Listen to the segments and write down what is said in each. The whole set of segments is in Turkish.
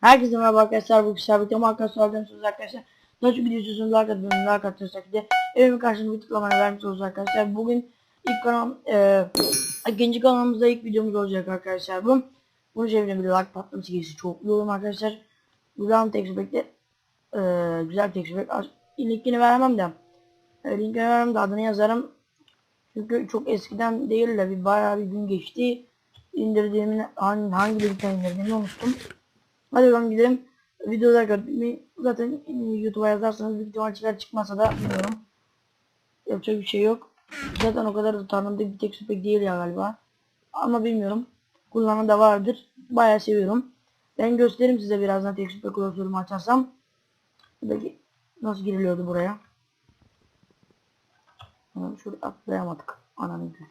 Herkese merhaba arkadaşlar. Bu kişiler birlikte arkadaşlar söz arkadaşlar. Daha çok videosunuz like atmayı, like atıyoruz şekilde. Evimin karşılığında bir tıklamayı vermiş oluruz arkadaşlar. Bugün ilk kanal, e, ikinci kanalımızda ilk videomuz olacak arkadaşlar bu. Bunun üzerine bir like patlaması girişi çok iyi olur arkadaşlar. Güzel tek bekle. E, güzel tek bek. Linkini veremem de. E, linkini veremem de adını yazarım. Çünkü çok eskiden değil de bir bayağı bir gün geçti. İndirdiğimin hangi, hangi linkten indirdiğimi unuttum. Hadi bakalım gidelim. Videolar gördük Zaten YouTube'a yazarsanız büyük çıkar çıkmasa da bilmiyorum. Yapacak bir şey yok. Zaten o kadar da tanındık bir tek süpek değil ya galiba. Ama bilmiyorum. Kullanan da vardır. Bayağı seviyorum. Ben göstereyim size birazdan tek süpek klasörümü açarsam. Peki nasıl giriliyordu buraya? Şuraya atlayamadık. Ananın gül.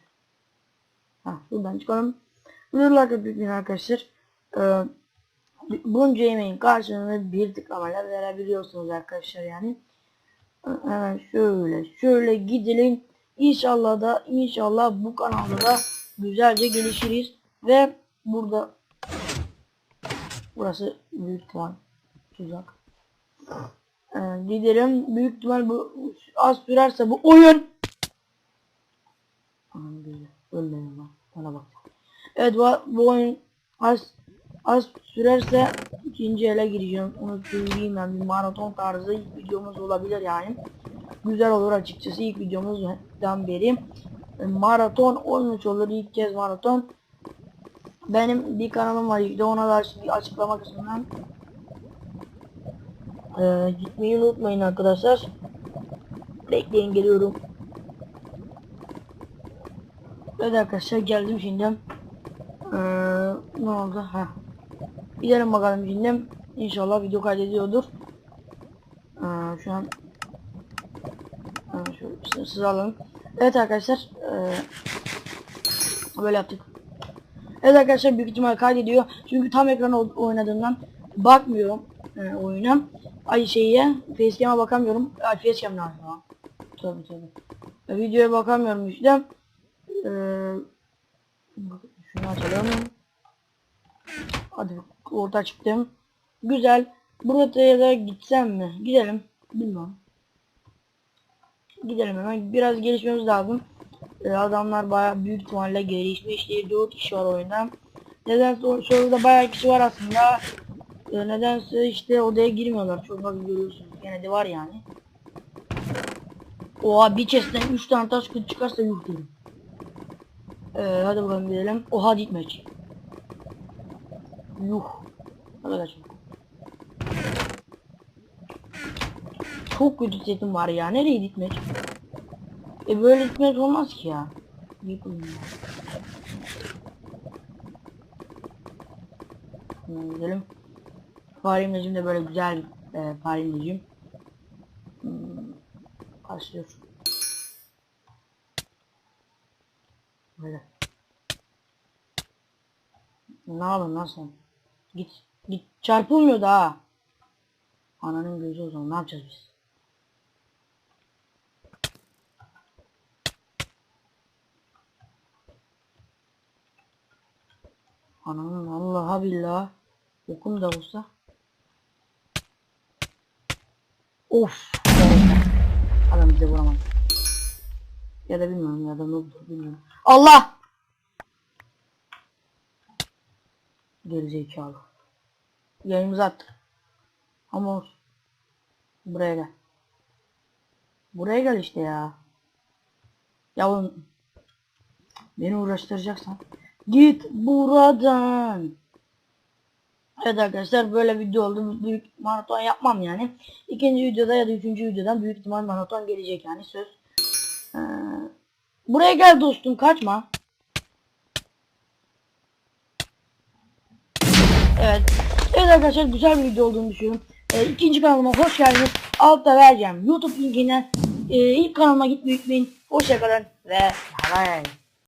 Ha, buradan çıkalım. Videolar büyük arkadaşlar. Ee, bunca yemeğin karşılığını bir tıklamayla verebiliyorsunuz arkadaşlar yani. Hemen şöyle şöyle gidelim. İnşallah da inşallah bu kanalda da güzelce gelişiriz ve burada burası büyük ihtimal tuzak. Ee, gidelim büyük ihtimal bu az sürerse bu oyun Aman böyle ölmeyin lan bana bak. Evet bu, bu oyun az az sürerse ikinci ele gireceğim. Onu söyleyeyim ben bir maraton tarzı ilk videomuz olabilir yani. Güzel olur açıkçası ilk videomuzdan beri. E, Maraton olmuş olur ilk kez maraton. Benim bir kanalım var işte ona da bir açıklama kısmından ee, gitmeyi unutmayın arkadaşlar. Bekleyin geliyorum. Evet arkadaşlar geldim şimdi. Ee, ne oldu? Ha. Gidelim bakalım şimdi. İnşallah video kaydediyordur. Ee, şu an Hemen şöyle alalım. Evet arkadaşlar. Ee, böyle yaptık. Evet arkadaşlar büyük ihtimal kaydediyor. Çünkü tam ekran oynadığımdan bakmıyorum e, oyuna. Ay şeye facecam'a bakamıyorum. Ay facecam lazım ha. Tabii tabii. E, videoya bakamıyorum işte. Ee, şunu açalım. Hadi orta çıktım. Güzel. Burada da gitsem mi? Gidelim. Bilmem. Gidelim hemen. Biraz gelişmemiz lazım. Ee, adamlar bayağı büyük ihtimalle gelişmiş. 4 kişi var oyunda. Nedense orada bayağı kişi var aslında. Ee, nedense işte odaya girmiyorlar. Çok fazla görüyorsunuz. Gene de var yani. Oha bir chest'ten 3 tane taş kılıç çıkarsa yuh. Ee, hadi bakalım gidelim. Oha gitmek. Yuh. Kaçın. Çok kötü setim var ya. Nereye gitmek? E böyle gitmek olmaz ki ya. Yıkılın ya. Hemen gidelim. Fare imlecim de böyle güzel e, fare imlecim. Hmm, başlıyor. Böyle. Ne yapın lan sen? Git. Git. Çarpılmıyor daha. Ananın gözü o zaman ne yapacağız biz? Ananın Allah'a billah. Okum da olsa. Of. Adam bize vuramaz. Ya da bilmiyorum ya da ne olur bilmiyorum. Allah! Gerizekalı. Yayımızı attık. Ama olsun. Buraya gel. Buraya gel işte ya. Yavrum. Beni uğraştıracaksan. Git buradan. Evet arkadaşlar böyle video oldu. Büyük maraton yapmam yani. İkinci videoda ya da üçüncü videodan büyük ihtimal maraton gelecek yani söz. Ee, buraya gel dostum kaçma. Evet. Evet arkadaşlar güzel bir video olduğunu düşünüyorum. Ee, ikinci kanalıma hoş geldiniz. Altta vereceğim YouTube linkine. Ee, ilk kanalıma gitmeyi unutmayın. Hoşçakalın ve bay.